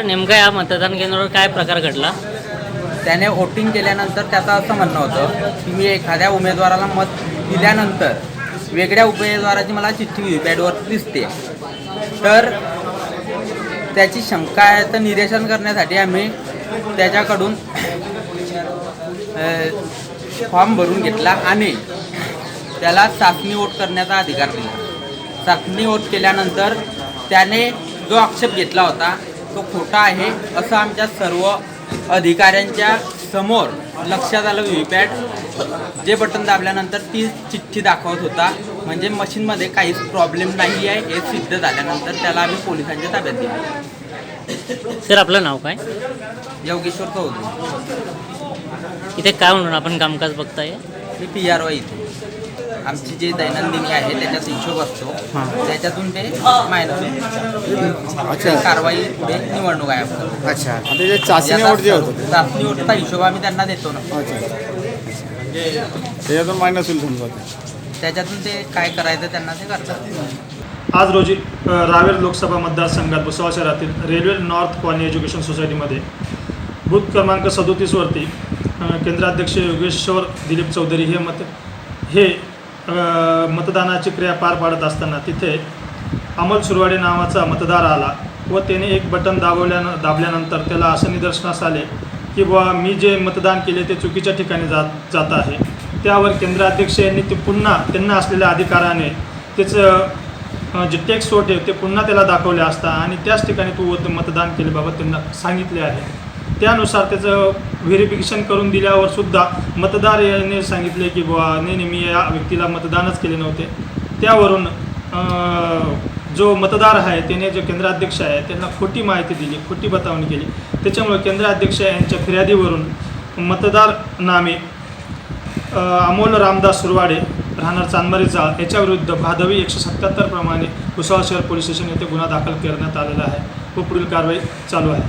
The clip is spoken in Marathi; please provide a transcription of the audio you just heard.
नेमका या मतदान केंद्रावर काय प्रकार घडला? त्याने वोटिंग केल्यानंतर त्याचं असं म्हणणं होतं की मी एखाद्या उमेदवाराला मत दिल्यानंतर वेगळ्या उमेदवाराची मला चिठ्ठी व्हीपॅडवर दिसते. तर त्याची शंका आहे तर निरेशन करण्यासाठी आम्ही त्याच्याकडून फॉर्म भरून घेतला आणि त्याला चाचणी वोट करण्याचा अधिकार दिला. चाचणी वोट केल्यानंतर त्याने जो आक्षेप घेतला होता तो खोटा आहे असं आमच्या सर्व अधिकाऱ्यांच्या समोर लक्षात आलं व्हीपॅट जे बटन दाबल्यानंतर ती चिठ्ठी दाखवत होता. म्हणजे मशीनमध्ये काहीच प्रॉब्लेम नाही आहे हे सिद्ध झाल्यानंतर त्याला आम्ही पोलिसांच्या ताब्यात दिलं. सर आपलं नाव काय? योगेश्वर चौधरी. इथे काय म्हणून आपण कामकाज बघताय? मी पी आर वाय इथे. आमची जे दैनंदिनी आहे त्याच्यात हिशोब असतो. त्याच्यातून ते अच्छा. कारवाई पुढे निवडणूक आहे अच्छा. जे चाचणी वोट जे होतं. चाचणी वोटचा हिशोब आम्ही त्यांना देतो ना. अच्छा. त्याच्यातून मायनस होईल समजा. ते. त्याच्यातून ते काय करायचं त्यांना ते करतात. आज रोजी अ, रावेर लोकसभा मतदारसंघात भुसावळ शहरातील रेल्वे नॉर्थ कॉलनी एज्युकेशन सोसायटीमध्ये बूथ क्रमांक सदोतीसवरती केंद्राध्यक्ष योगेश्वर दिलीप चौधरी हे मत हे मतदानाची क्रिया पार पाडत असताना तिथे अमोल सुरवाडे नावाचा मतदार आला व त्याने एक बटन दाबवल्यानं दाबल्यानंतर त्याला असं निदर्शनास आले की बुवा मी जे मतदान केले ते चुकीच्या ठिकाणी जात जात आहे. त्यावर केंद्राध्यक्ष यांनी ते पुन्हा त्यांना असलेल्या अधिकाराने त्याचं जे टेक्स्ट होते ते पुन्हा त्याला दाखवले असता आणि त्याच ठिकाणी तू मतदान मतदान बाबा त्यांना सांगितले आहे. त्यानुसार त्याचं व्हेरिफिकेशन करून दिल्यावर सुद्धा मतदार याने सांगितले की बुवा नाही नाही मी या व्यक्तीला मतदानच केले नव्हते. त्यावरून जो मतदार आहे त्याने जो केंद्राध्यक्ष आहे त्यांना खोटी माहिती दिली खोटी बतावणी केली. त्याच्यामुळे केंद्राध्यक्ष यांच्या फिर्यादीवरून मतदार नामे अमोल रामदास सुरवाडे राहणार चांदमारी चाळ याच्याविरुद्ध भादवी एकशे सत्याहत्तर प्रमाणे भुसावळ शहर पोलीस स्टेशन येथे गुन्हा दाखल करण्यात आलेला आहे. व पुढील कारवाई चालू आहे.